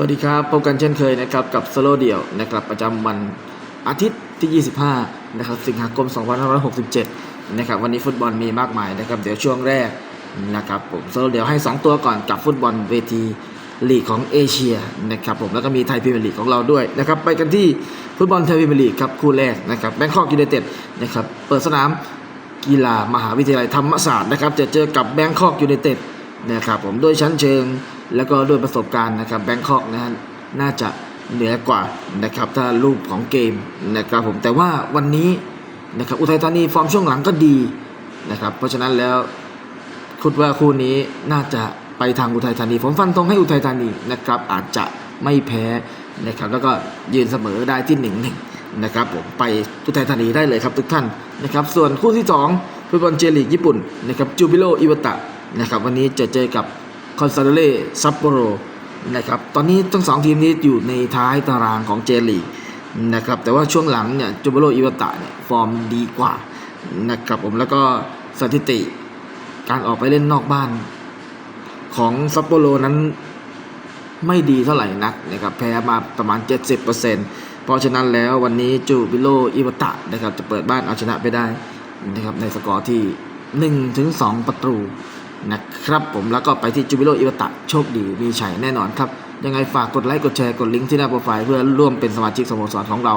สวัสดีครับ พบกันเช่นเคยนะครับกับสโลเดียวนะครับประจำวันอาทิตย์ที่ 25 นะครับสิงหาคม 2567 นะครับวันนี้ฟุตบอลมีมากมายนะครับเดี๋ยวช่วงแรกนะครับผมสโลเดียวให้ 2 ตัวก่อนกับฟุตบอลเวทีลีกของเอเชียนะครับผมแล้วก็มีไทยพรีเมียร์ลีกของเราด้วยนะครับไปกันที่ฟุตบอลไทยพรีเมียร์ลีกครับคู่แรกนะครับแบงคอกยูไนเต็ดนะครับเปิดสนามกีฬามหาวิทยาลัยธรรมศาสตร์นะครับจะเจอกับแบงคอกยูไนเต็ด นะครับผมด้วยชั้นเชิงแล้วก็ด้วยประสบการณ์นะครับแบงคอกนะฮะน่าจะเหนือกว่านะครับถ้ารูปของเกมนะครับผมแต่ว่าวันนี้นะครับอุทัยธานีฟอร์มช่วงหลังก็ดีนะครับเพราะฉะนั้นแล้วคิดว่าคู่นี้น่าจะไปทางอุทัยธานีผมฟันธงให้อุทัยธานีนะครับอาจจะไม่แพ้นะครับแล้วก็ยืนเสมอได้ที่หนึ่งหนึ่งนะครับผมไปอุทัยธานีได้เลยครับทุกท่านนะครับส่วนคู่ที่สองฟุตบอลเจลีกญี่ปุ่นนะครับจูบิโลอิวตะ นะครับวันนี้จะเจอกับคอนซาโดเล่ซัปโปโรนะครับตอนนี้ทั้งสองทีมนี้อยู่ในท้ายตารางของเจลีกนะครับแต่ว่าช่วงหลังเนี่ยจูบโรอิวตะเนี่ยฟอร์มดีกว่านะครับผมแล้วก็สถิติการออกไปเล่นนอกบ้านของซัปโปโรนั้นไม่ดีเท่าไหร่นักนะครับแพ้มาประมาณ 70%เพราะฉะนั้นแล้ววันนี้จูบิโรอิวตะนะครับจะเปิดบ้านเอาชนะไปได้นะครับในสกอร์ที่1ถึง2ประตู นะครับผมแล้วก็ไปที่จูบิโรอิวตะโชคดีมีชัยแน่นอนครับ ยังไงฝากกดไลค์กดแชร์กดลิงก์ที่หน้าโปรไฟล์เพื่อร่วมเป็นสมาชิกสโมสรของเรา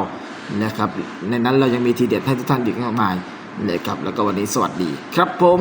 นะครับในนั้นเรายังมีทีเด็ดให้ทุกท่านอีกมากมายนะครับแล้วก็วันนี้สวัสดีครับผม